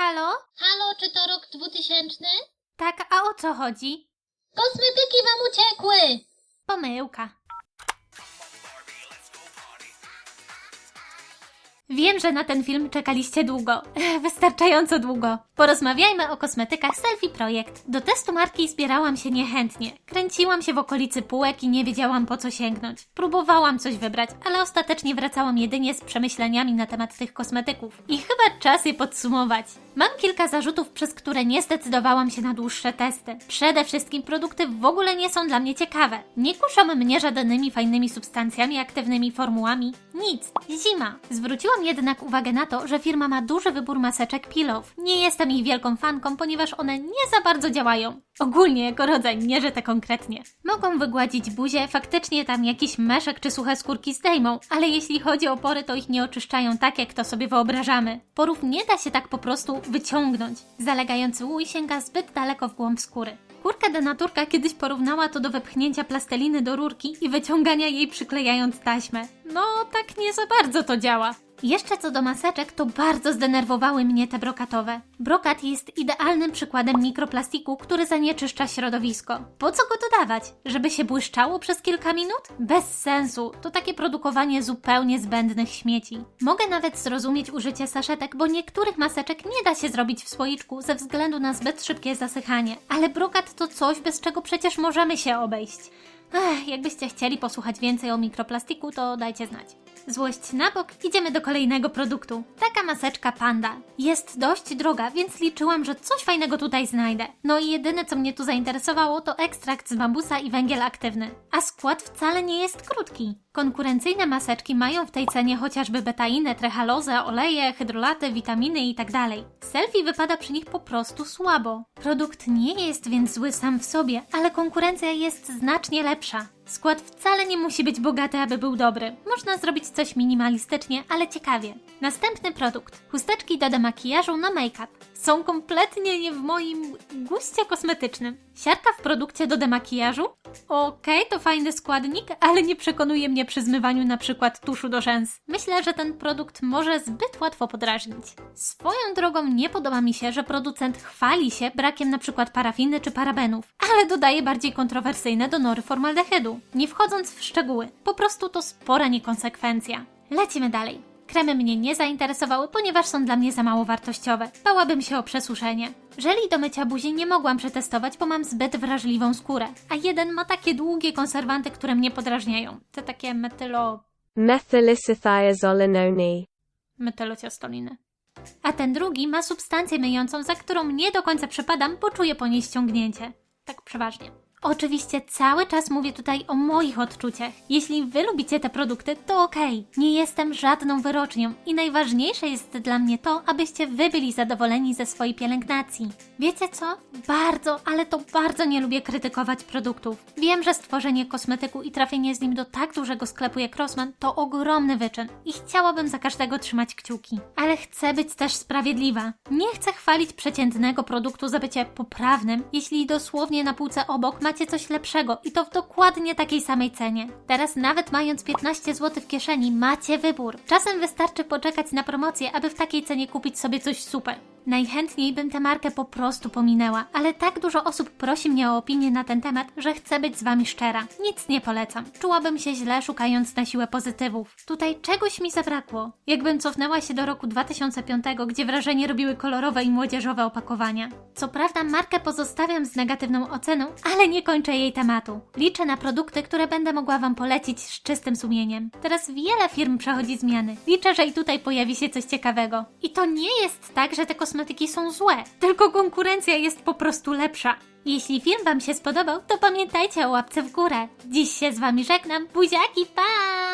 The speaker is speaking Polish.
Halo? Halo, czy to rok 2000? Tak, a o co chodzi? Kosmetyki wam uciekły! Pomyłka. Wiem, że na ten film czekaliście długo. Wystarczająco długo. Porozmawiajmy o kosmetykach Selfie Projekt. Do testu marki zbierałam się niechętnie. Kręciłam się w okolicy półek i nie wiedziałam po co sięgnąć. Próbowałam coś wybrać, ale ostatecznie wracałam jedynie z przemyśleniami na temat tych kosmetyków. I chyba czas je podsumować. Mam kilka zarzutów, przez które nie zdecydowałam się na dłuższe testy. Przede wszystkim produkty w ogóle nie są dla mnie ciekawe. Nie kuszą mnie żadnymi fajnymi substancjami, aktywnymi formułami. Nic. Zima. Zwróciłam jednak uwagę na to, że firma ma duży wybór maseczek Pilow. Nie jestem ich wielką fanką, ponieważ one nie za bardzo działają. Ogólnie jako rodzaj, nie że te konkretnie. Mogą wygładzić buzię, faktycznie tam jakiś meszek czy suche skórki zdejmą, ale jeśli chodzi o pory, to ich nie oczyszczają tak, jak to sobie wyobrażamy. Porów nie da się tak po prostu wyciągnąć. Zalegający łój sięga zbyt daleko w głąb skóry. Kurka denaturka kiedyś porównała to do wepchnięcia plasteliny do rurki i wyciągania jej przyklejając taśmę. No, tak nie za bardzo to działa. Jeszcze co do maseczek, to bardzo zdenerwowały mnie te brokatowe. Brokat jest idealnym przykładem mikroplastiku, który zanieczyszcza środowisko. Po co go dodawać? Żeby się błyszczało przez kilka minut? Bez sensu. To takie produkowanie zupełnie zbędnych śmieci. Mogę nawet zrozumieć użycie saszetek, bo niektórych maseczek nie da się zrobić w słoiczku ze względu na zbyt szybkie zasychanie. Ale brokat to coś, bez czego przecież możemy się obejść. Ech, jakbyście chcieli posłuchać więcej o mikroplastiku, to dajcie znać. Złość na bok, idziemy do kolejnego produktu. Taka maseczka Panda. Jest dość droga, więc liczyłam, że coś fajnego tutaj znajdę. No i jedyne, co mnie tu zainteresowało, to ekstrakt z bambusa i węgiel aktywny. A skład wcale nie jest krótki. Konkurencyjne maseczki mają w tej cenie chociażby betainę, trehalozę, oleje, hydrolaty, witaminy itd. Selfie wypada przy nich po prostu słabo. Produkt nie jest więc zły sam w sobie, ale konkurencja jest znacznie lepsza. Skład wcale nie musi być bogaty, aby był dobry. Można zrobić coś minimalistycznie, ale ciekawie. Następny produkt. Chusteczki do demakijażu na make-up. Są kompletnie nie w moim guście kosmetycznym. Siarka w produkcie do demakijażu? Okej, to fajny składnik, ale nie przekonuje mnie przy zmywaniu na przykład tuszu do rzęs. Myślę, że ten produkt może zbyt łatwo podrażnić. Swoją drogą nie podoba mi się, że producent chwali się brakiem na przykład parafiny czy parabenów, ale dodaje bardziej kontrowersyjne donory formaldehydu. Nie wchodząc w szczegóły, po prostu to spora niekonsekwencja. Lecimy dalej. Kremy mnie nie zainteresowały, ponieważ są dla mnie za mało wartościowe. Bałabym się o przesuszenie. Żeli do mycia buzi nie mogłam przetestować, bo mam zbyt wrażliwą skórę. A jeden ma takie długie konserwanty, które mnie podrażniają. Te takie metylo... Methylisothiazolinone. metylociastoliny. A ten drugi ma substancję myjącą, za którą nie do końca przepadam, bo czuję po niej ściągnięcie. Tak przeważnie. Oczywiście cały czas mówię tutaj o moich odczuciach. Jeśli wy lubicie te produkty, to okej. Nie jestem żadną wyrocznią i najważniejsze jest dla mnie to, abyście wy byli zadowoleni ze swojej pielęgnacji. Wiecie co? Bardzo, ale to bardzo nie lubię krytykować produktów. Wiem, że stworzenie kosmetyku i trafienie z nim do tak dużego sklepu jak Rossmann to ogromny wyczyn i chciałabym za każdego trzymać kciuki. Ale chcę być też sprawiedliwa. Nie chcę chwalić przeciętnego produktu za bycie poprawnym, jeśli dosłownie na półce obok macie coś lepszego i to w dokładnie takiej samej cenie. Teraz nawet mając 15 zł w kieszeni macie wybór. Czasem wystarczy poczekać na promocję, aby w takiej cenie kupić sobie coś super. Najchętniej bym tę markę po prostu pominęła, ale tak dużo osób prosi mnie o opinię na ten temat, że chcę być z wami szczera. Nic nie polecam. Czułabym się źle szukając na siłę pozytywów. Tutaj czegoś mi zabrakło. Jakbym cofnęła się do roku 2005, gdzie wrażenie robiły kolorowe i młodzieżowe opakowania. Co prawda markę pozostawiam z negatywną oceną, ale nie kończę jej tematu. Liczę na produkty, które będę mogła wam polecić z czystym sumieniem. Teraz wiele firm przechodzi zmiany. Liczę, że i tutaj pojawi się coś ciekawego. I to nie jest tak, że te kosmetyki są złe, tylko konkurencja jest po prostu lepsza. Jeśli film Wam się spodobał, to pamiętajcie o łapce w górę. Dziś się z Wami żegnam. Buziaki, pa!